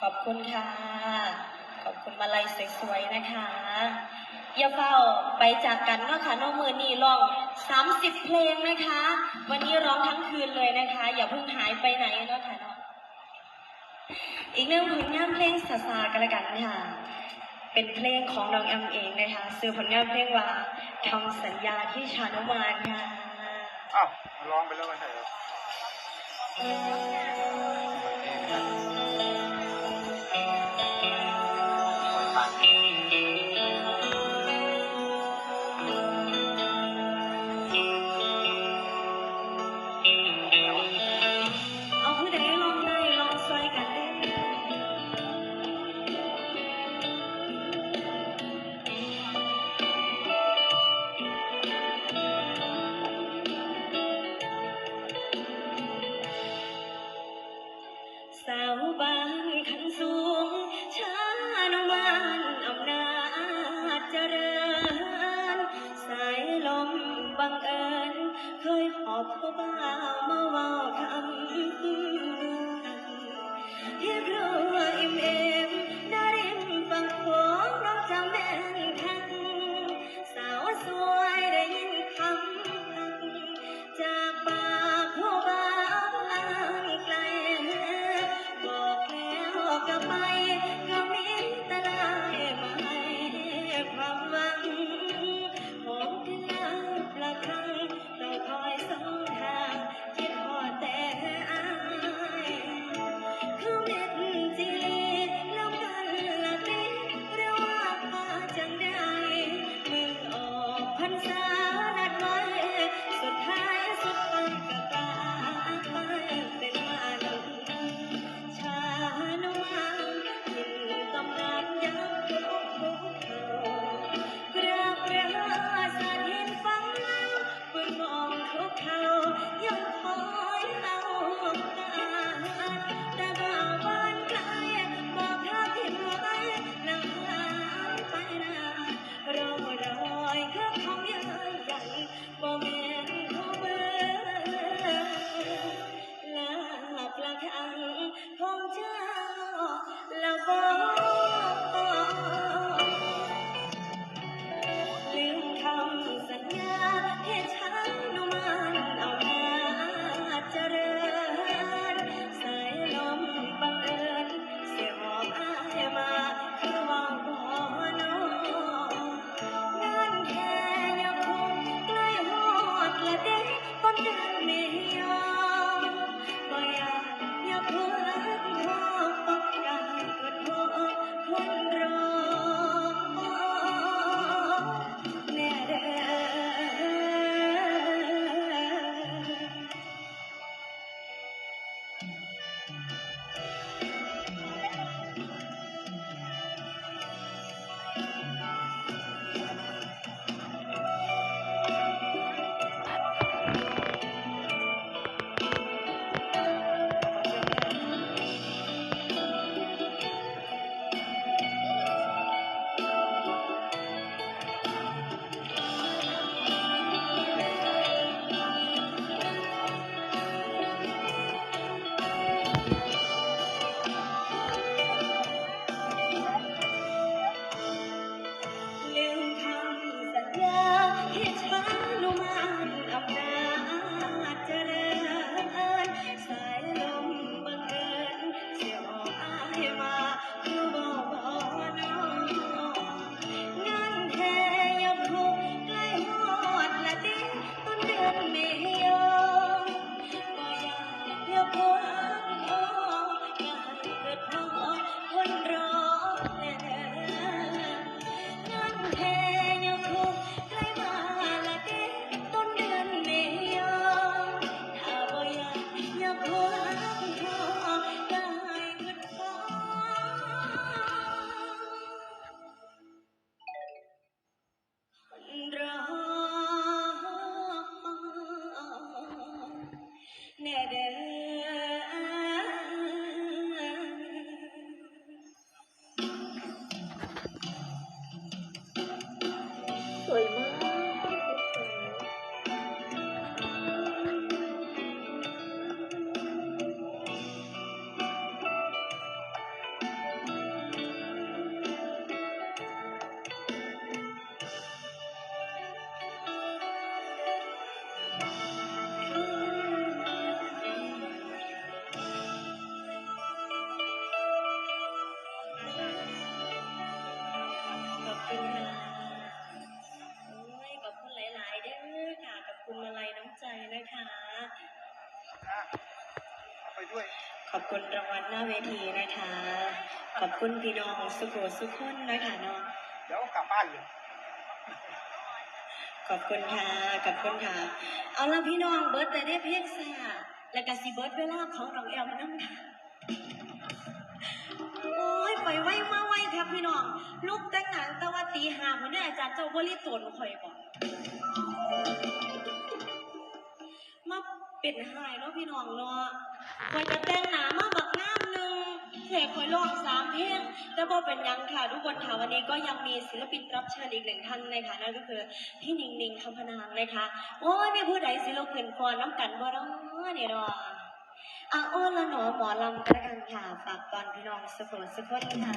ขอบคุณค่ะ ขอบคุณมาลัยสวยๆนะคะ อย่าเฝ้าไปจากกันนะคะน้องมือนี่ร้อง 30 เพลงนะคะ วันนี้ร้องทั้งคืนเลยนะคะ อย่าเพิ่งหายไปไหนนะคะน้องอีกเรื่องผลงานเพลงสาสากันละกันค่ะ เป็นเพลงของน้องแอมเองนะคะซื้อผลงานเพลงว่าทำสัญญาที่ชานุมานค่ะ อ้าวร้องไปแล้วไม่ใช่เหรอาบางขันสูง ชาโนมานอำนาจเจริญ สายลมบังเอิญ เคยหอบผู้บ่าวมาว้ Bye. คุณรางวัลหน้าเวทีนะคะ ขอบคุณพี่น้องสุโขสุขคนนะคะเนาะเดี๋ยวกลับบ้านเลยขอบคุณค่ะ ขอบคุณค่ะ เอาละพี่น้องเบิร์ดแต่ได้เพลงซ่าและก็สิเบิร์ดเวลาของน้องแอลน้ำค่ะ โอ้ยไปไว้มาไว้ครับพี่น้อง ลูกแต่งหนังตะวันตีหาเหมือนเนี่ยอาจารย์เจ้าบริตนข่อยบอก เป็นหายเนาะพี่น้องเนาะข่อยจะแต่งหนามาบักน้ำหนึ่งแค่ข่อยลองสามเพลงแต่บ่เป็นยังค่ะ ทุกคนค่ะวันนี้ก็ยังมีศิลปินรับเชิญอีกหนึ่งท่านนะคะนั่นก็คือพี่นิงนิงคำพนางนะคะโอ้ยไม่ผู้ใดสิลกขึ้นก่อนน้ำกันบ่เนาะเนี่ยเนาะอาโอ้ละหนอหมอลำกระกันค่ะฝากตอนพี่น้องสุขสุขคนค่ะ